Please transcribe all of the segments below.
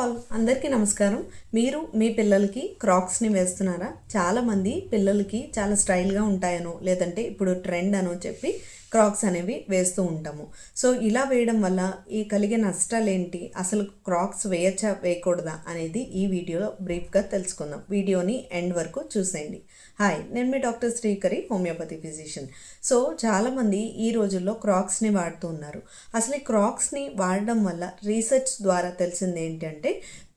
All అందరికీ నమస్కారం. మీరు మీ పిల్లలకి క్రాక్స్ని వేస్తున్నారా? చాలామంది పిల్లలకి చాలా స్టైల్గా ఉంటాయనో లేదంటే ఇప్పుడు ట్రెండ్ అనో చెప్పి క్రాక్స్ అనేవి వేస్తూ ఉంటాము. సో ఇలా వేయడం వల్ల ఈ కలిగే నష్టాలు ఏంటి అసలు క్రాక్స్ వేయచ్చా వేయకూడదా అనేది ఈ వీడియోలో బ్రీఫ్గా తెలుసుకుందాం. వీడియోని ఎండ్ వరకు చూసేయండి. హాయ్ నేను మీ doctor Srikari homeopathy physician. So చాలామంది ఈ రోజుల్లో క్రాక్స్ని వాడుతూ ఉన్నారు. అసలు ఈ క్రాక్స్ని వాడడం వల్ల రీసెర్చ్ ద్వారా తెలిసింది ఏంటంటే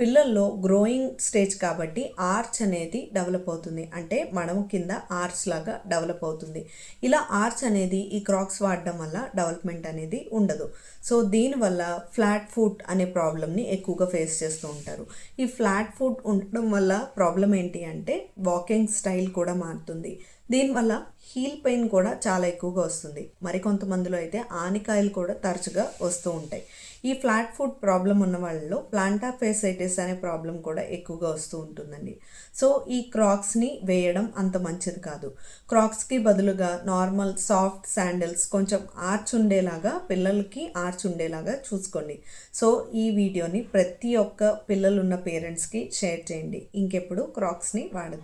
పిల్లల్లో గ్రోయింగ్ స్టేజ్ కాబట్టి ఆర్చ్ అనేది డెవలప్ అవుతుంది. అంటే మడమ కింద ఆర్చ్ లాగా డెవలప్ అవుతుంది. ఇలా ఆర్చ్ అనేది ఈ క్రాక్స్ వాడడం వల్ల డెవలప్మెంట్ అనేది ఉండదు. సో దీనివల్ల ఫ్లాట్ ఫుట్ అనే ప్రాబ్లమ్ని ఎక్కువగా ఫేస్ చేస్తూ ఉంటారు. ఈ ఫ్లాట్ ఫుట్ ఉండడం వల్ల ప్రాబ్లం ఏంటి అంటే వాకింగ్ స్టైల్ కూడా మారుతుంది. దీనివల్ల హీల్ పెయిన్ కూడా చాలా ఎక్కువగా వస్తుంది. మరికొంతమందిలో అయితే ఆనికాయలు కూడా తరచుగా వస్తూ ఉంటాయి. ఈ ఫ్లాట్ ఫుడ్ ప్రాబ్లం ఉన్న వాళ్ళలో ప్లాంటా ఫేసైటిస్ అనే ప్రాబ్లం కూడా ఎక్కువగా వస్తూ ఉంటుందండి. సో ఈ క్రాక్స్ని వేయడం అంత మంచిది కాదు. క్రాక్స్కి బదులుగా నార్మల్ సాఫ్ట్ శాండిల్స్ కొంచెం ఆర్చ్ ఉండేలాగా పిల్లలకి ఆర్చ్ ఉండేలాగా చూసుకోండి. సో ఈ వీడియోని ప్రతి ఒక్క పిల్లలున్న పేరెంట్స్కి షేర్ చేయండి. ఇంకెప్పుడు క్రాక్స్ని వాడదు